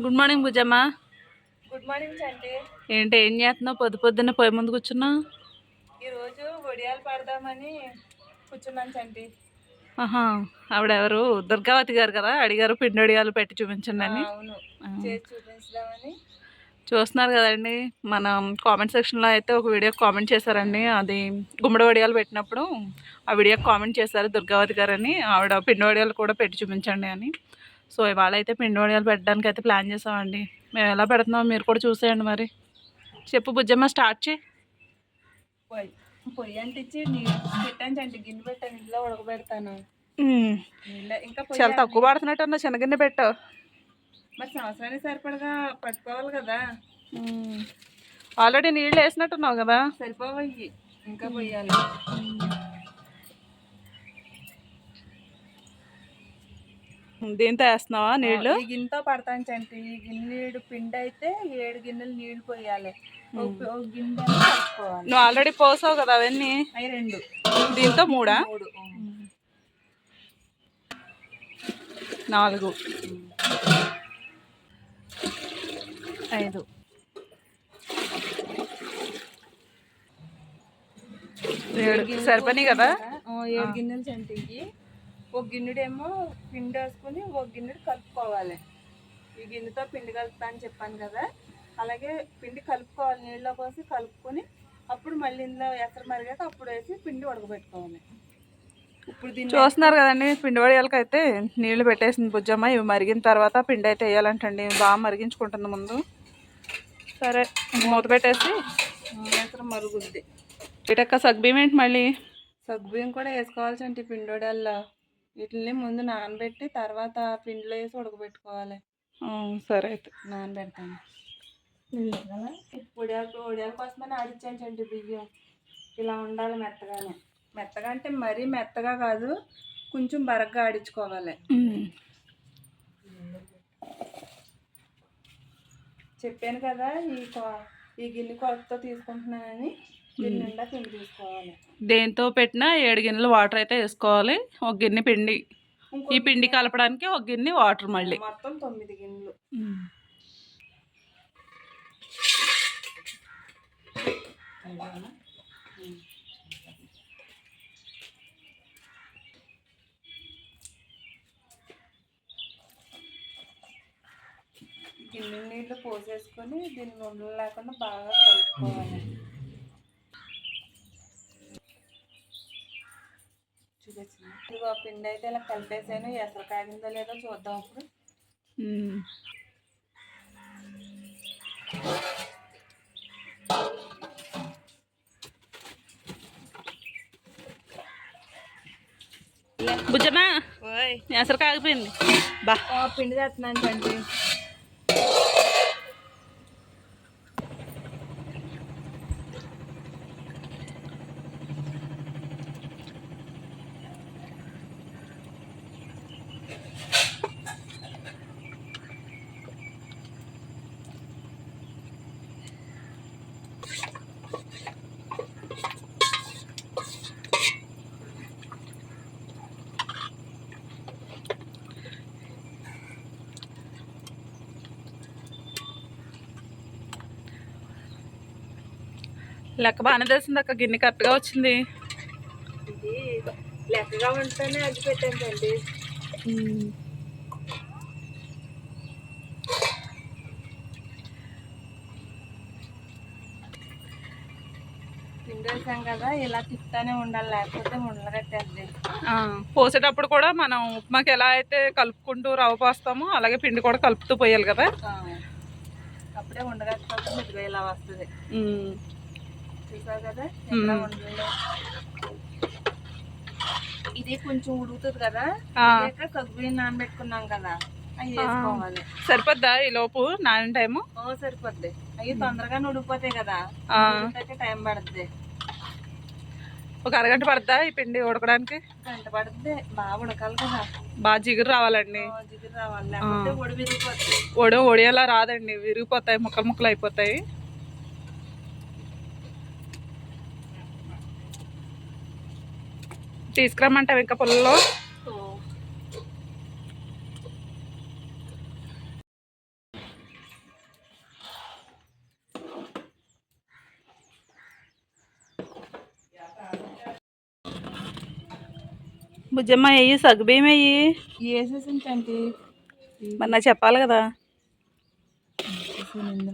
Good morning Poojamma. Good morning Chandi ఏంటి ఏం చేస్తున్నావు? పొద్దు పొద్దున్న పొయ్యి ముందు కూర్చున్నావు? ఈరోజు వడియాలు పడదామని కూర్చున్నాను చండి ఆహా ఆవిడెవరు? దుర్గావతి గారు కదా అడిగారు పిండి వడియాలు పెట్టి చూపించండి అని చూపించుదామని. చూస్తున్నారు కదండి మన కామెంట్ సెక్షన్లో అయితే ఒక వీడియో కామెంట్ చేశారండి. అది గుమ్మడి వడియాలు పెట్టినప్పుడు ఆ వీడియో కామెంట్ చేశారు దుర్గావతి గారు అని ఆవిడ పిండి వడియాలు కూడా పెట్టి చూపించండి అని. సో ఇవాళ అయితే పిండి వడియాలు పెట్టడానికి అయితే ప్లాన్ చేసామండి. మేము ఎలా పెడుతున్నామో మీరు కూడా చూసేయండి మరి. చెప్పు బుజ్జమ్మ స్టార్ట్ చేయి. పొయ్యి అంటించి పెట్టాను గిన్నె పెట్టాను ఇంట్లో ఉడకబెడతాను. ఇంకా చాలా తక్కువ పడుతున్నట్టు అన్న చిన్నగిన్నె పెట్టు. మరి సంవత్సరానికి సరిపడగా పట్టుకోవాలి కదా. ఆల్రెడీ నీళ్ళు వేసినట్టున్నావు కదా. సరిపోవయ్యి ఇంకా పొయ్యాలి. దీంతో వేస్తున్నావా నీళ్ళు ఈ గిన్నెతో పడతాను చంటి. ఈ గిన్నెడు పిండి అయితే ఏడు గిన్నెలు నీళ్ళు పోయాలి. నువ్వు ఆల్రెడీ పోసావు కదా అవన్నీ? అవి రెండు. దీంతో మూడా? నాలుగు. ఐదు. ఏడు సరిపోయి కదా? ఏడు గిన్నెలు చంటికి. ఒక గిన్నెడేమో పిండి వేసుకుని ఒక గిన్నెడు కలుపుకోవాలి. ఈ గిన్నెతో పిండి కలుపుతా అని చెప్పాను కదా. అలాగే పిండి కలుపుకోవాలి నీళ్ళలో పోసి కలుపుకొని అప్పుడు మళ్ళీ ఇందులో ఎసరు మరిగాక అప్పుడు వేసి పిండి ఉడకబెట్టుకోవాలి. ఇప్పుడు దీన్ని చూస్తున్నారు కదండి పిండి వడియాలకి అయితే నీళ్ళు పెట్టేసింది బుజ్జమ్మ. ఇవి మరిగిన తర్వాత పిండి అయితే వేయాలంటండి. బాగా మరిగించుకుంటుంది ముందు. సరే మూత పెట్టేసి ఎసరు మరుగుద్ది. ఇటక్క సగ్బియ్యం ఏంటి మళ్ళీ? సగ్గుబియ్యం కూడా వేసుకోవాల్సి అంటే పిండోడల్లో వీటిని ముందు నానబెట్టి తర్వాత పిండిలో వేసి ఉడకబెట్టుకోవాలి. సరే అయితే. నానబెడతాను. ఉడియాలు ఉడియాల కోసమని ఆడిచ్చాను చంటి బియ్యం. ఇలా ఉండాలి మెత్తగానే. మెత్తగా అంటే మరీ మెత్తగా కాదు కొంచెం బరగ్గా ఆడించుకోవాలి. చెప్పాను కదా ఈ కొ- ఈ గిన్నె కొలతతో తీసుకుంటున్నానని. దేంతో పెట్టినా ఏడు గిన్నెలు వాటర్ అయితే వేసుకోవాలి. ఒక గిన్నె పిండి. ఈ పిండి కలపడానికి ఒక గిన్నె వాటర్ మళ్ళీ. మొత్తం తొమ్మిది గిన్నెలు. గిన్నె నీళ్ళు పోసేసుకొని దీన్ని ఉండలు లేకుండా బాగా కలుపుకోవాలి. ఇదిగో పిండి అయితే ఇలా కలిపేసాను. ఎసరు కాగిందో లేదో చూద్దాం అప్పుడు. ఉమ్. బుజ్జమ్మా ఎసరు కాగిపోయింది. బా పిండి తెస్తున్నాను చండి లెక్క బాగానే తెలిసింది అక్క గిన్నె కరెక్ట్గా వచ్చింది. లెక్కగా ఉంటేనే అది పెట్టాను వేసాం కదా ఇలా తిప్పుతానే ఉండాలి లేకపోతే ఆ, పోసేటప్పుడు కూడా మనం ఉప్మాకి ఎలా అయితే కలుపుకుంటూ రవ్వ పోస్తామో అలాగే పిండి కూడా కలుపుతూ పోయాలి కదా. అప్పుడే ఉండగట్టుకోవడం ఇదిగో ఇలా వస్తుంది. చూసావు కదా ఇది కొంచెం ఉడుకుతుంది కదా సగ్గుబియ్యం నానబెట్టుకున్నాం కదా సరిపోద్దా ఈ లోపు నాని టైము? సరిపోద్ది. అవి తొందరగా ఉడికిపోతాయి కదా. టైం పడుతుంది ఒక అరగంట పడుతుందా ఈ పిండి ఉడకడానికి? గంట పడుతుంది బాగా ఉడకాలి కదా. బాగా జిగురు రావాలండి. జిగురు రావాలి. ఒడి ఒడియేలా రాదండి. విరిగిపోతాయి ముక్కలు ముక్కలు అయిపోతాయి. తీసుకురమ్మంటావు ఇంకా పుల్లలో? బుజ్జమ్మ అయ్యి సగ్గుబియ్యం అయ్యి వేసేసింది అంటే మరి నాకు చెప్పాలి కదా.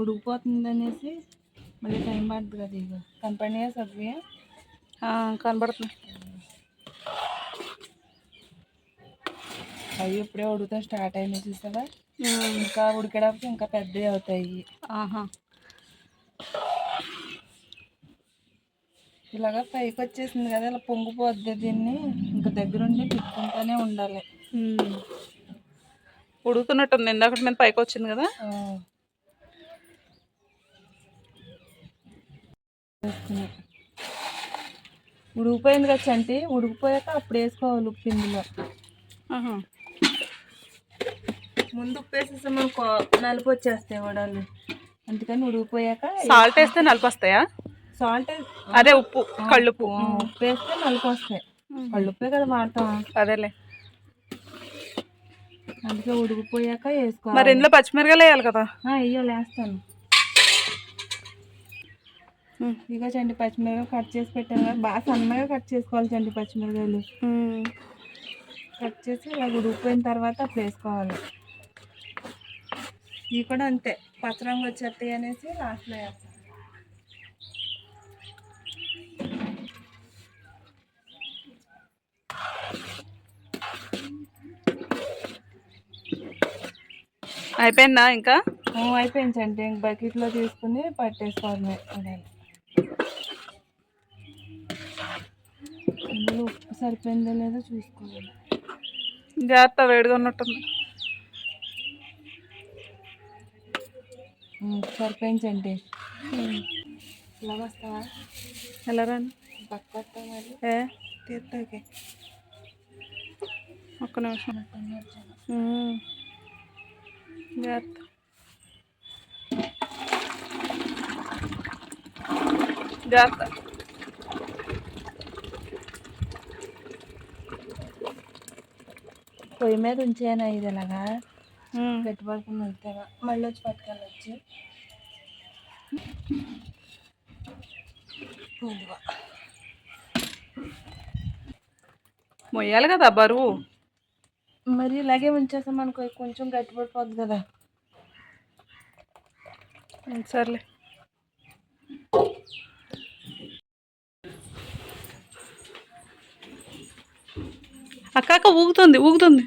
ఉడికిపోతుంది అనేసి మళ్ళీ టైం పడుతుంది కదా ఇక కనపడినాయా సగ్గుయా ఆ, కనబడుతుంది అవి ఇప్పుడే ఉడుకుతా స్టార్ట్ అయినాయి చూసావా? ఉమ్, ఇంకా ఉడికేటప్పుడు ఇంకా పెద్దవి అవుతాయి. ఆహా. ఇలాగా పైకి వచ్చేసింది కదా ఇలా పొంగిపోద్ది దీన్ని. దగ్గరుండి తిప్పుకుంటూనే ఉండాలి. ఉడుకుతున్నట్టుంది. ఇందాక మీద పైకి వచ్చింది కదా. ఉడికిపోయింది కదా చంటి? ఉడికిపోయాక అప్పుడు వేసుకోవాలి ఉప్పు ఇందులో. ముందు ఉప్పు వేసేస్తే మనకు నలుపు వచ్చేస్తాయి వడలు. అందుకని ఉడికిపోయాక సాల్ట్ వేస్తే నలుపు వస్తాయా? సాల్ట్ అదే ఉప్పు కళ్ళుప్పు. ఉప్పు వేస్తే నలుపు వస్తాయి. కళ్ళుప్పే కదా వాడతాం. అదేలే. అందుకే ఉడికిపోయాక వేసుకోవాలి. మరి ఇందులో పచ్చిమిరకాయలు వేయాలి కదా? అయ్యో లేస్తాను. ఉమ్. ఇక చండి పచ్చిమిరకాయలు కట్ చేసి పెట్టాను కదా బాగా సన్నగా కట్ చేసుకోవాలి చండి పచ్చిమిరకాయలు. కట్ చేసి ఇలా ఉడికిపోయిన తర్వాత అప్పుడు వేసుకోవాలి. ఇవి కూడా అంతే పచ్చరంగు వచ్చేస్తాయి అనేసి లాస్ట్లో వేస్తాను. అయిపోయిందా ఇంకా? ఆ, అయిపోయింది చండి ఇంక బకెట్లో తీసుకుని పట్టేసుకోవాలి. ఇందులో ఉప్పు సరిపోయిందో లేదో చూసుకోవాలి. జాగ్రత్త వేడిగా ఉన్నట్టుంది. ఉమ్, సరిపోయింది చండి ఉమ్. ఇలా వస్తావా? ఎలా రాను? పక్క వస్తావా మరి? ఏ? తీర్థకి ఒక్క నిమిషం. జాగ్రత్త జాగ్రత్త పొయ్యి మీద ఉంచాను ఇది ఇలాగా పడుకుని వెళ్తాగా మళ్ళీ వచ్చి పట్టుకెళ్ళొచ్చు ఇదిగో. మొయ్యాలి కదా బరువు. మరి ఇలాగే ఉంచేస్తాం అనుకో కొంచెం గట్టిపడిపోద్ది కదా. సర్లే. అక్క అక్క ఊగుతుంది ఊగుతుంది.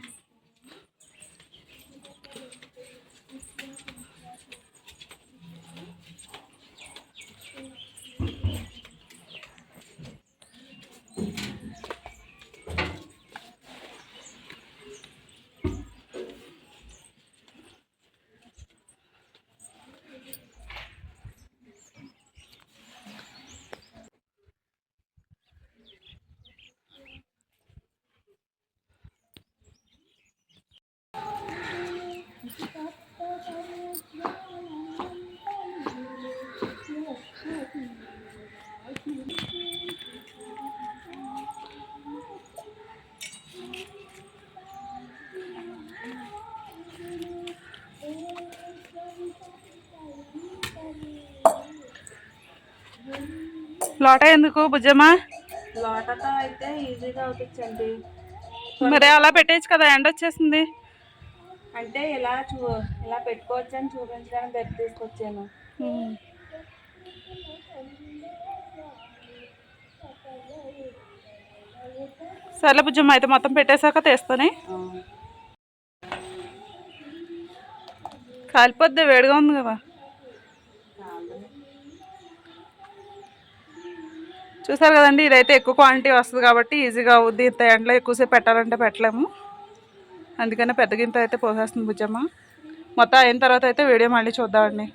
లోట ఎందుకు బుజ్జమ్మ? లోటతో అయితే ఈజీగా అవుతుందండి మరి అలా పెట్టేయచ్చు కదా ఎండ వచ్చేసింది అంటే ఇలా చూ ఇలా పెట్టుకోవచ్చు అని చూపించడానికి గట్టి తీసుకొచ్చాను. సర్లే బుజ్జమ్మ అయితే మొత్తం పెట్టేశాక తీస్తానే. కాలిపోద్ది వేడిగా ఉంది కదా. చూసారు కదండి ఇదైతే ఎక్కువ క్వాంటిటీ వస్తుంది కాబట్టి ఈజీగా అవుద్ది. ఇంత ఎండలో ఎక్కువసేపు పెట్టాలంటే పెట్టలేము. అందుకనే పెద్ద గింత అయితే పోసేస్తుంది బుజ్జమ్మ. మొత్తం అయిన తర్వాత అయితే వీడియో మళ్ళీ చూద్దామండి.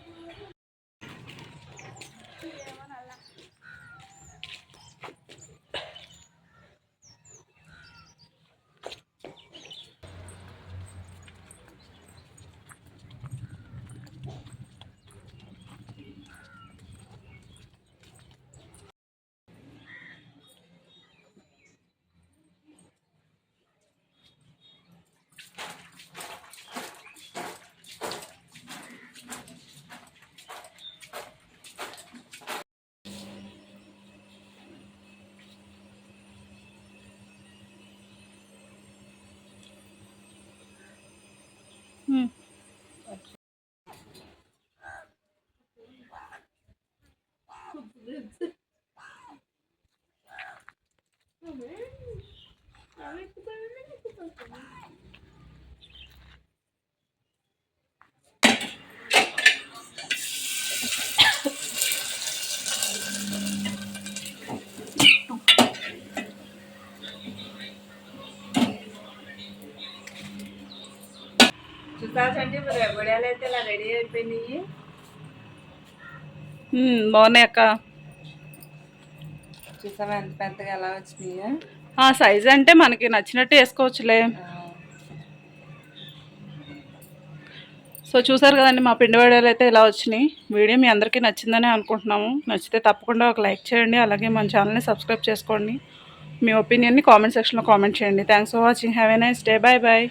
అయిపోయినాయి. బాగున్నాయి అక్క. చూసావా ఎంత పెద్దగా ఎలా వచ్చినాయి? ఆ సైజ్ అంటే మనకి నచ్చినట్టు వేసుకోవచ్చులే. సో చూసారు కదండి మా పిండి వడియాలు అయితే ఇలా వచ్చినాయి. వీడియో మీ అందరికీ నచ్చిందని అనుకుంటున్నాము. నచ్చితే తప్పకుండా ఒక లైక్ చేయండి అలాగే మన ఛానల్ని సబ్స్క్రైబ్ చేసుకోండి. మీ ఒపీనియన్ని కామెంట్ సెక్షన్లో కామెంట్ చేయండి. Thanks for watching. Have a nice day. Bye bye.